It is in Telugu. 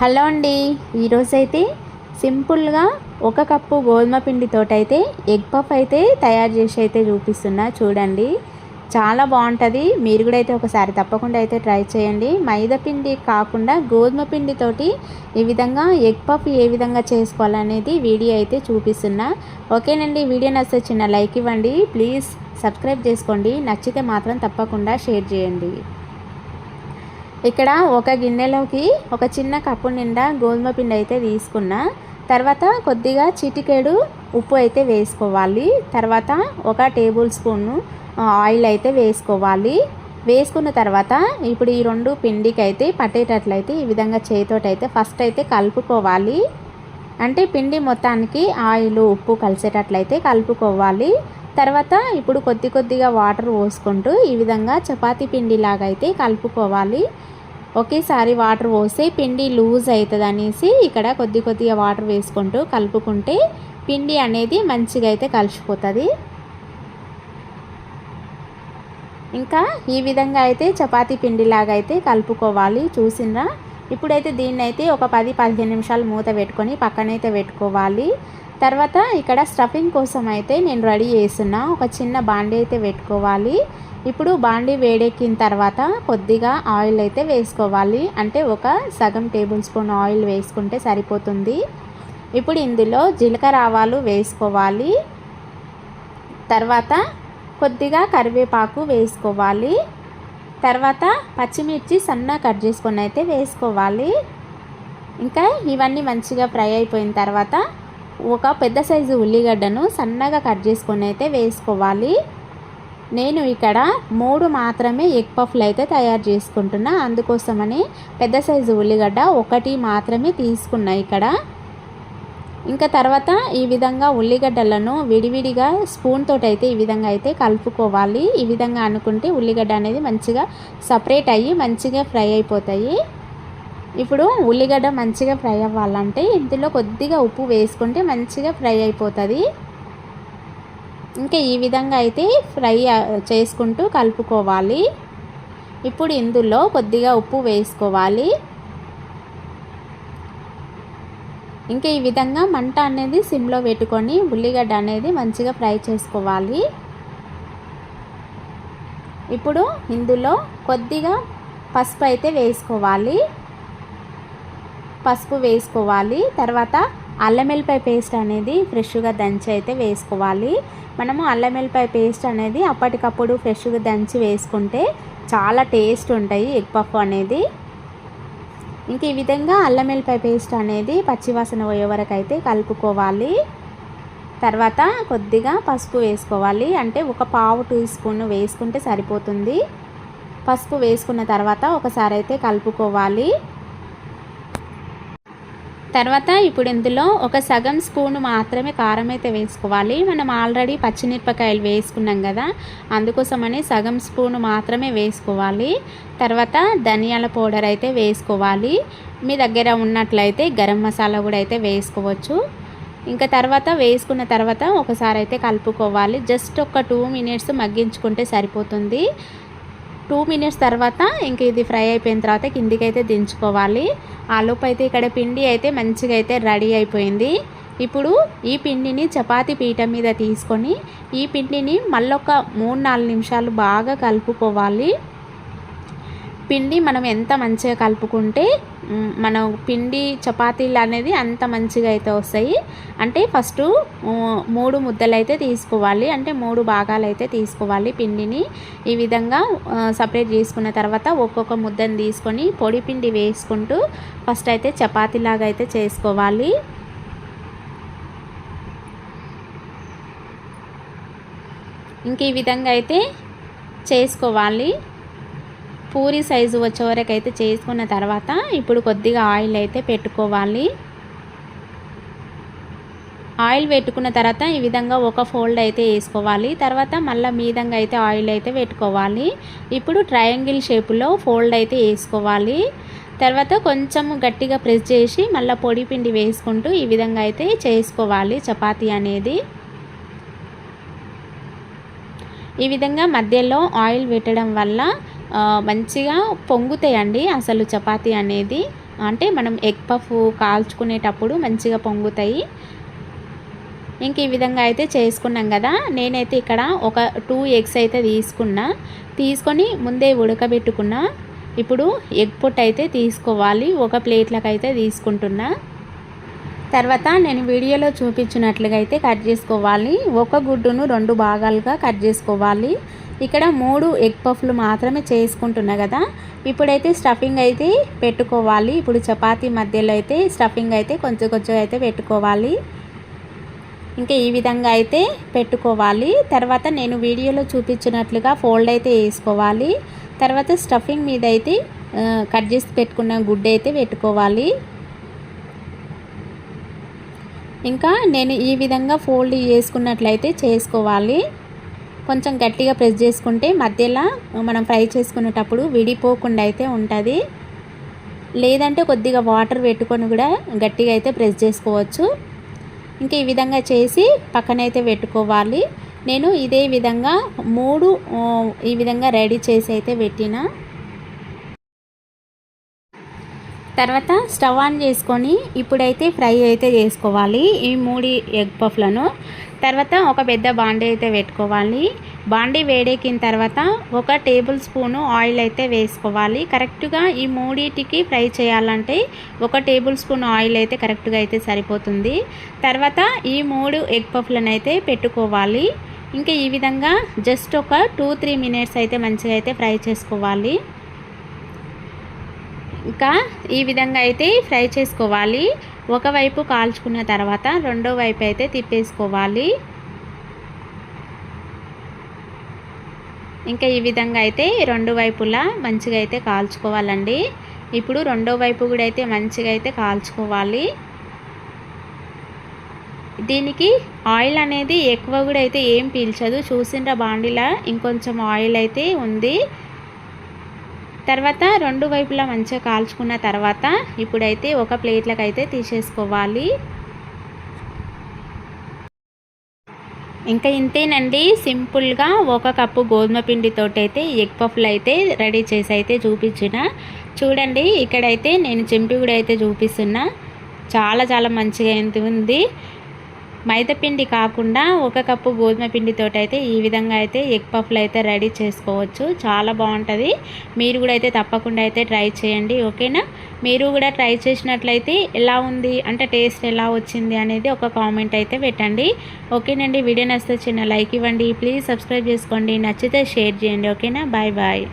హలో అండి. ఈరోజైతే సింపుల్గా ఒక కప్పు గోధుమ పిండితోటైతే ఎగ్ పఫ్ అయితే తయారు చేసి అయితే చూపిస్తున్నా చూడండి. చాలా బాగుంటుంది మీరు కూడా అయితే ఒకసారి తప్పకుండా అయితే ట్రై చేయండి. మైదా పిండి కాకుండా గోధుమ పిండితోటి ఈ విధంగా ఎగ్ పఫ్ ఏ విధంగా చేసుకోవాలనేది వీడియో అయితే చూపిస్తున్నా. ఓకేనండి. వీడియో నచ్చితే చిన్న లైక్ ఇవ్వండి. ప్లీజ్ సబ్స్క్రైబ్ చేసుకోండి. నచ్చితే మాత్రం తప్పకుండా షేర్ చేయండి. ఇక్కడ ఒక గిన్నెలోకి ఒక చిన్న కప్పు నిండా గోధుమ పిండి అయితే తీసుకున్నా. తర్వాత కొద్దిగా చిటికేడు ఉప్పు అయితే వేసుకోవాలి. తర్వాత ఒక టేబుల్ స్పూన్ ఆయిల్ అయితే వేసుకోవాలి. వేసుకున్న తర్వాత ఇప్పుడు ఈ రెండు పిండికి అయితే పట్టేటట్లయితే ఈ విధంగా చేతితోటి ఫస్ట్ అయితే కలుపుకోవాలి. అంటే పిండి మొత్తానికి ఆయిల్ ఉప్పు కలిసేటట్లయితే కలుపుకోవాలి. తర్వాత ఇప్పుడు కొద్ది కొద్దిగా వాటర్ పోసుకుంటూ ఈ విధంగా చపాతీ పిండి లాగా అయితే కలుపుకోవాలి. ఒకేసారి వాటర్ పోస్తే పిండి లూజ్ అవుతుంది అనేసి ఇక్కడ కొద్ది కొద్దిగా వాటర్ వేసుకుంటూ కలుపుకుంటే పిండి అనేది మంచిగా అయితే కలిసిపోతుంది. ఇంకా ఈ విధంగా అయితే చపాతీ పిండిలాగా అయితే కలుపుకోవాలి. చూసినరా? ఇప్పుడైతే దీన్ని అయితే ఒక పది పదిహేను నిమిషాలు మూత పెట్టుకొని పక్కనైతే పెట్టుకోవాలి. తర్వాత ఇక్కడ స్టఫింగ్ కోసం అయితే నేను రెడీ చేస్తున్నా. ఒక చిన్న బాండీ అయితే పెట్టుకోవాలి. ఇప్పుడు బాండీ వేడెక్కిన తర్వాత కొద్దిగా ఆయిల్ అయితే వేసుకోవాలి. అంటే ఒక సగం టేబుల్ స్పూన్ ఆయిల్ వేసుకుంటే సరిపోతుంది. ఇప్పుడు ఇందులో జీలకర్ర ఆవాలు వేసుకోవాలి. తర్వాత కొద్దిగా కరివేపాకు వేసుకోవాలి. తర్వాత పచ్చిమిర్చి సన్న కట్ చేసుకొని అయితే వేసుకోవాలి. ఇంకా ఇవన్నీ మంచిగా ఫ్రై అయిపోయిన తర్వాత ఒక పెద్ద సైజు ఉల్లిగడ్డను సన్నగా కట్ చేసుకొని అయితే వేసుకోవాలి. నేను ఇక్కడ మూడు మాత్రమే ఎగ్ పఫ్లు అయితే తయారు చేసుకుంటున్నా. అందుకోసమని పెద్ద సైజు ఉల్లిగడ్డ ఒకటి మాత్రమే తీసుకున్నా ఇక్కడ. ఇంకా తర్వాత ఈ విధంగా ఉల్లిగడ్డలను విడివిడిగా స్పూన్ తోటి అయితే ఈ విధంగా అయితే కలుపుకోవాలి. ఈ విధంగా అనుకుంటే ఉల్లిగడ్డ అనేది మంచిగా సపరేట్ అయ్యి మంచిగా ఫ్రై అయిపోతాయి. ఇప్పుడు ఉల్లిగడ్డ మంచిగా ఫ్రై అవ్వాలంటే ఇందులో కొద్దిగా ఉప్పు వేసుకుంటే మంచిగా ఫ్రై అయిపోతుంది. ఇంకా ఈ విధంగా అయితే ఫ్రై చేసుకుంటూ కలుపుకోవాలి. ఇప్పుడు ఇందులో కొద్దిగా ఉప్పు వేసుకోవాలి. ఇంకా ఈ విధంగా మంట అనేది సిమ్లో పెట్టుకొని ఉల్లిగడ్డ అనేది మంచిగా ఫ్రై చేసుకోవాలి. ఇప్పుడు ఇందులో కొద్దిగా పసుపు అయితే వేసుకోవాలి. పసుపు వేసుకోవాలి. తర్వాత అల్లమెల్లిపాయ పేస్ట్ అనేది ఫ్రెష్గా దంచి అయితే వేసుకోవాలి. మనము అల్లమెల్లిపాయ పేస్ట్ అనేది అప్పటికప్పుడు ఫ్రెష్గా దంచి వేసుకుంటే చాలా టేస్ట్ ఉంటాయి ఎగ్ పఫ్ అనేది. ఇంక ఈ విధంగా అల్లం వెల్లిపాయ పేస్ట్ అనేది పచ్చివాసన పోయే వరకు అయితే కలుపుకోవాలి. తర్వాత కొద్దిగా పసుపు వేసుకోవాలి. అంటే ఒక పావు టీ స్పూన్ వేసుకుంటే సరిపోతుంది. పసుపు వేసుకున్న తర్వాత ఒకసారి అయితే కలుపుకోవాలి. తర్వాత ఇప్పుడు ఇందులో ఒక సగం స్పూన్ మాత్రమే కారం అయితే వేసుకోవాలి. మనం ఆల్రెడీ పచ్చిమిరపకాయలు వేసుకున్నాం కదా అందుకోసమని సగం స్పూన్ మాత్రమే వేసుకోవాలి. తర్వాత ధనియాల పౌడర్ అయితే వేసుకోవాలి. మీ దగ్గర ఉన్నట్లయితే గరం మసాలా కూడా అయితే వేసుకోవచ్చు. ఇంకా తర్వాత వేసుకున్న తర్వాత ఒకసారి అయితే కలుపుకోవాలి. జస్ట్ ఒక టూ మినిట్స్ మగ్గించుకుంటే సరిపోతుంది. టూ మినిట్స్ తర్వాత ఇంక ఇది ఫ్రై అయిపోయిన తర్వాత కిందికైతే దించుకోవాలి. ఆలోపు అయితే ఇక్కడ పిండి అయితే మంచిగా అయితే రెడీ అయిపోయింది. ఇప్పుడు ఈ పిండిని చపాతి పీట మీద తీసుకొని ఈ పిండిని మళ్ళొక మూడు నాలుగు నిమిషాలు బాగా కలుపుకోవాలి. పిండి మనం ఎంత మంచిగా కలుపుకుంటే మనం పిండి చపాతీలు అనేది అంత మంచిగా అయితే వస్తాయి. అంటే ఫస్ట్ మూడు ముద్దలు అయితే తీసుకోవాలి. అంటే మూడు భాగాలు అయితే తీసుకోవాలి పిండిని. ఈ విధంగా సపరేట్ చేసుకున్న తర్వాత ఒక్కొక్క ముద్దను తీసుకొని పొడి పిండి వేసుకుంటూ ఫస్ట్ అయితే చపాతీలాగా అయితే చేసుకోవాలి. ఇంక ఈ విధంగా అయితే చేసుకోవాలి. పూరి సైజు వచ్చే వరకు అయితే చేసుకున్న తర్వాత ఇప్పుడు కొద్దిగా ఆయిల్ అయితే పెట్టుకోవాలి. ఆయిల్ పెట్టుకున్న తర్వాత ఈ విధంగా ఒక ఫోల్డ్ అయితే వేసుకోవాలి. తర్వాత మళ్ళీ మీదంగా అయితే ఆయిల్ అయితే పెట్టుకోవాలి. ఇప్పుడు ట్రయాంగిల్ షేపులో ఫోల్డ్ అయితే వేసుకోవాలి. తర్వాత కొంచెం గట్టిగా ప్రెస్ చేసి మళ్ళీ పొడి పిండి వేసుకుంటూ ఈ విధంగా అయితే చేసుకోవాలి చపాతీ అనేది. ఈ విధంగా మధ్యలో ఆయిల్ పెట్టడం వల్ల మంచిగా పొంగుతాయండి. అసలు చపాతీ అనేది అంటే మనం ఎగ్ పఫ్ కాల్చుకునేటప్పుడు మంచిగా పొంగుతాయి. ఇంక ఈ విధంగా అయితే చేసుకున్నాం కదా. నేనైతే ఇక్కడ ఒక టూ ఎగ్స్ అయితే తీసుకున్నా. తీసుకొని ముందే ఉడకబెట్టుకున్నా. ఇప్పుడు ఎగ్ పొట్టు అయితే తీసుకోవాలి. ఒక ప్లేట్లకు అయితే తీసుకుంటున్నా. తర్వాత నేను వీడియోలో చూపించినట్లుగా అయితే కట్ చేసుకోవాలి. ఒక గుడ్డును రెండు భాగాలుగా కట్ చేసుకోవాలి. ఇక్కడ మూడు ఎగ్ పఫ్లు మాత్రమే చేసుకుంటున్నా కదా. ఇప్పుడైతే స్టఫింగ్ అయితే పెట్టుకోవాలి. ఇప్పుడు చపాతీ మధ్యలో అయితే స్టఫింగ్ అయితే కొంచెం కొంచెం అయితే పెట్టుకోవాలి. ఇంకా ఈ విధంగా అయితే పెట్టుకోవాలి. తర్వాత నేను వీడియోలో చూపించినట్లుగా ఫోల్డ్ అయితే వేసుకోవాలి. తర్వాత స్టఫింగ్ మీద అయితే కట్ చేసి పెట్టుకున్న గుడ్డ అయితే పెట్టుకోవాలి. ఇంకా నేను ఈ విధంగా ఫోల్డ్ చేసుకున్నట్లయితే చేసుకోవాలి. కొంచెం గట్టిగా ప్రెస్ చేసుకుంటే మధ్యలో మనం ఫ్రై చేసుకునేటప్పుడు విడిపోకుండా అయితే ఉంటుంది. లేదంటే కొద్దిగా వాటర్ పెట్టుకొని కూడా గట్టిగా అయితే ప్రెస్ చేసుకోవచ్చు. ఇంకా ఈ విధంగా చేసి పక్కనైతే పెట్టుకోవాలి. నేను ఇదే విధంగా మూడు ఈ విధంగా రెడీ చేసి అయితే పెట్టిన. తర్వాత స్టవ్ ఆన్ చేసుకొని ఇప్పుడైతే ఫ్రై అయితే చేసుకోవాలి. ఈ మూడు ఎగ్ పఫ్లను. తర్వాత ఒక పెద్ద బాండీ అయితే పెట్టుకోవాలి. బాండీ వేడెక్కిన తర్వాత ఒక టేబుల్ స్పూను ఆయిల్ అయితే వేసుకోవాలి. కరెక్ట్గా ఈ మూడింటికి ఫ్రై చేయాలంటే ఒక టేబుల్ స్పూన్ ఆయిల్ అయితే కరెక్ట్గా అయితే సరిపోతుంది. తర్వాత ఈ మూడు ఎగ్ పఫ్లను అయితే పెట్టుకోవాలి. ఇంకా ఈ విధంగా జస్ట్ ఒక టూ త్రీ మినిట్స్ అయితే మంచిగా అయితే ఫ్రై చేసుకోవాలి. ఇంకా ఈ విధంగా అయితే ఫ్రై చేసుకోవాలి. ఒకవైపు కాల్చుకున్న తర్వాత రెండో వైపు అయితే తిప్పేసుకోవాలి. ఇంకా ఈ విధంగా అయితే రెండు వైపులా మంచిగా అయితే కాల్చుకోవాలండి. ఇప్పుడు రెండో వైపు కూడా అయితే మంచిగా అయితే కాల్చుకోవాలి. దీనికి ఆయిల్ అనేది ఎక్కువ కూడా అయితే ఏం పీల్చదు. చూసిన బాండిలా ఇంకొంచెం ఆయిల్ అయితే ఉంది. తర్వాత రెండు వైపులా మంచిగా కాల్చుకున్న తర్వాత ఇప్పుడైతే ఒక ప్లేట్లకు అయితే తీసేసుకోవాలి. ఇంకా ఇంతేనండి సింపుల్గా ఒక కప్పు గోధుమ పిండితోటి అయితే ఎగ్ పఫ్లు అయితే రెడీ చేసి అయితే చూపించిన. చూడండి ఇక్కడైతే నేను చెంపి కూడా అయితే చూపిస్తున్నా. చాలా చాలా మంచిగా ఎంత ఉంది. మైదాపిండి కాకుండా ఒక కప్పు గోధుమ పిండితో అయితే ఈ విధంగా అయితే ఎగ్ పఫ్లు అయితే రెడీ చేసుకోవచ్చు. చాలా బాగుంటుంది. మీరు కూడా అయితే తప్పకుండా అయితే ట్రై చేయండి ఓకేనా? మీరు కూడా ట్రై చేసినట్లయితే ఎలా ఉంది అంటే టేస్ట్ ఎలా వచ్చింది అనేది ఒక కామెంట్ అయితే పెట్టండి. ఓకేనండి వీడియో నచ్చితే చిన్న లైక్ ఇవ్వండి. ప్లీజ్ సబ్స్క్రైబ్ చేసుకోండి. నచ్చితే షేర్ చేయండి ఓకేనా? Bye bye.